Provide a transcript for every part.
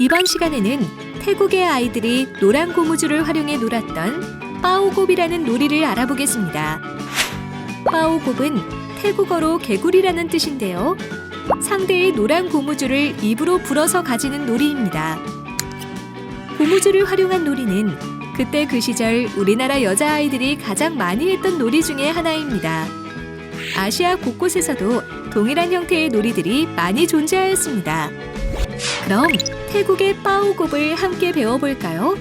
이번 시간에는 태국의 아이들이 노란 고무줄을 활용해 놀았던 빠오곱이라는 놀이를 알아보겠습니다. 빠오곱은 태국어로 개구리라는 뜻인데요. 상대의 노란 고무줄을 입으로 불어서 가지는 놀이입니다. 고무줄을 활용한 놀이는 그때 그 시절 우리나라 여자아이들이 가장 많이 했던 놀이 중에 하나입니다. 아시아 곳곳에서도 동일한 형태의 놀이들이 많이 존재하였습니다. 그럼 태국의 빠오곱을 함께 배워볼까요?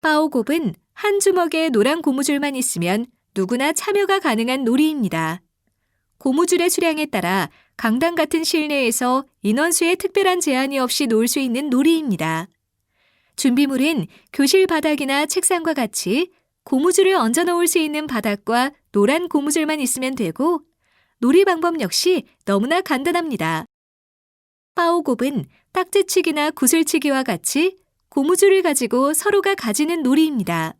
빠오곱은 한 주먹에 노란 고무줄만 있으면 누구나 참여가 가능한 놀이입니다. 고무줄의 수량에 따라 강당 같은 실내에서 인원수에 특별한 제한이 없이 놀 수 있는 놀이입니다. 준비물은 교실 바닥이나 책상과 같이 고무줄을 얹어 놓을 수 있는 바닥과 노란 고무줄만 있으면 되고 놀이 방법 역시 너무나 간단합니다. 빠오곱은 딱지치기나 구슬치기와 같이 고무줄을 가지고 서로가 가지는 놀이입니다.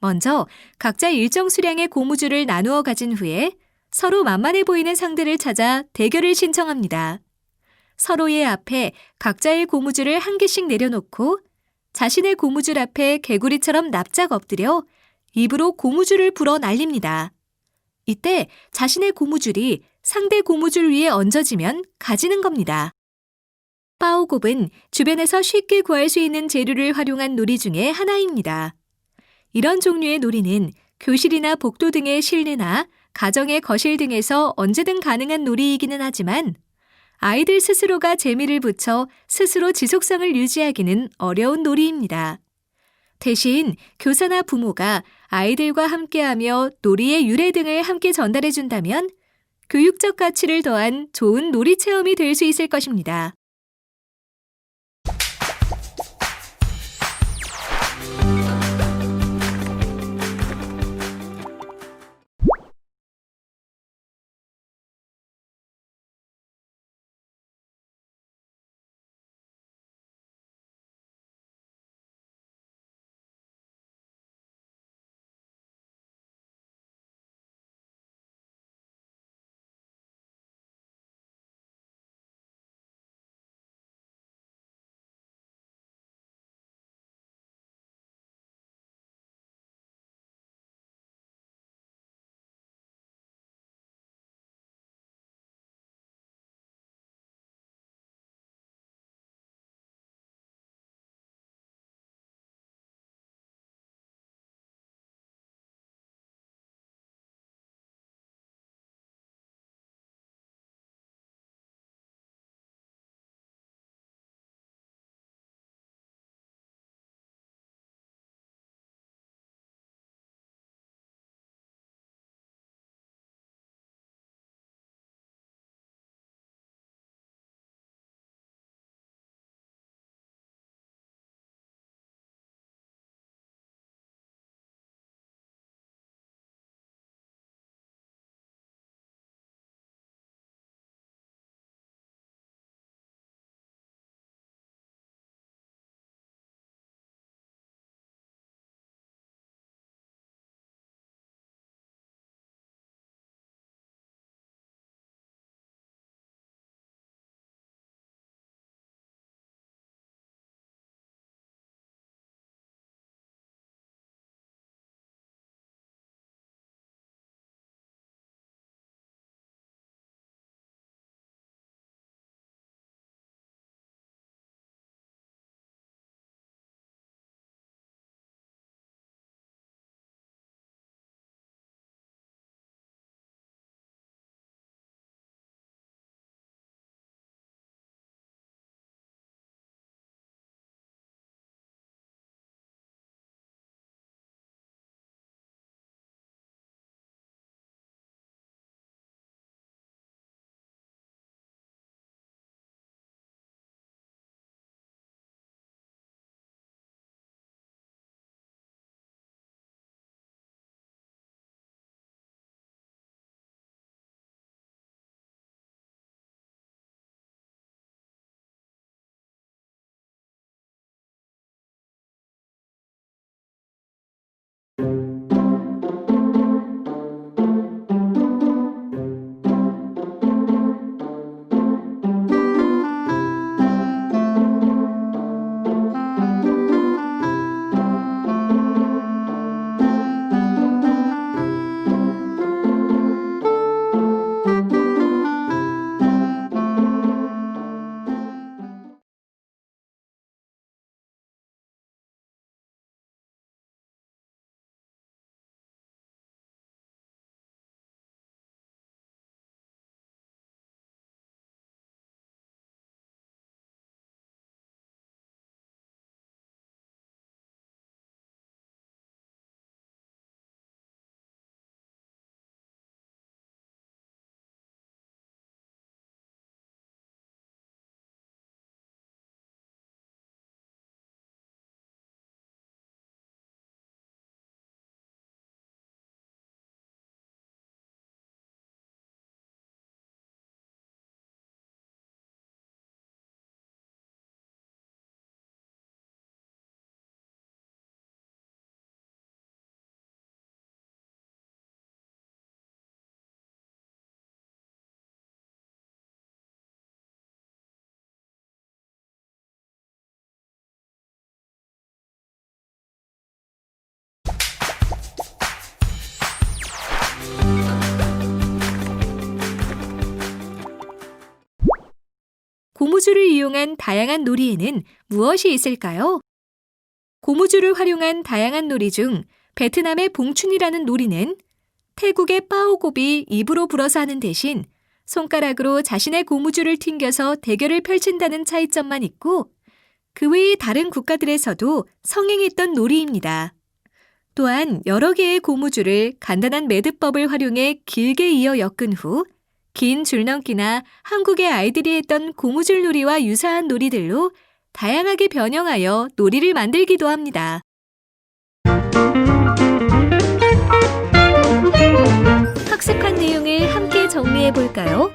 먼저 각자 일정 수량의 고무줄을 나누어 가진 후에 서로 만만해 보이는 상대를 찾아 대결을 신청합니다. 서로의 앞에 각자의 고무줄을 한 개씩 내려놓고 자신의 고무줄 앞에 개구리처럼 납작 엎드려 입으로 고무줄을 불어 날립니다. 이때 자신의 고무줄이 상대 고무줄 위에 얹어지면 가지는 겁니다. 빠오곱은 주변에서 쉽게 구할 수 있는 재료를 활용한 놀이 중에 하나입니다. 이런 종류의 놀이는 교실이나 복도 등의 실내나 가정의 거실 등에서 언제든 가능한 놀이이기는 하지만 아이들 스스로가 재미를 붙여 스스로 지속성을 유지하기는 어려운 놀이입니다. 대신 교사나 부모가 아이들과 함께하며 놀이의 유래 등을 함께 전달해 준다면 교육적 가치를 더한 좋은 놀이 체험이 될 수 있을 것입니다. 고무줄을 이용한 다양한 놀이에는 무엇이 있을까요? 고무줄을 활용한 다양한 놀이 중 베트남의 봉춘이라는 놀이는 태국의 빠오곱이 입으로 불어서 하는 대신 손가락으로 자신의 고무줄을 튕겨서 대결을 펼친다는 차이점만 있고 그 외의 다른 국가들에서도 성행했던 놀이입니다. 또한 여러 개의 고무줄을 간단한 매듭법을 활용해 길게 이어 엮은 후 긴 줄넘기나 한국의 아이들이 했던 고무줄 놀이와 유사한 놀이들로 다양하게 변형하여 놀이를 만들기도 합니다. 학습한 내용을 함께 정리해 볼까요?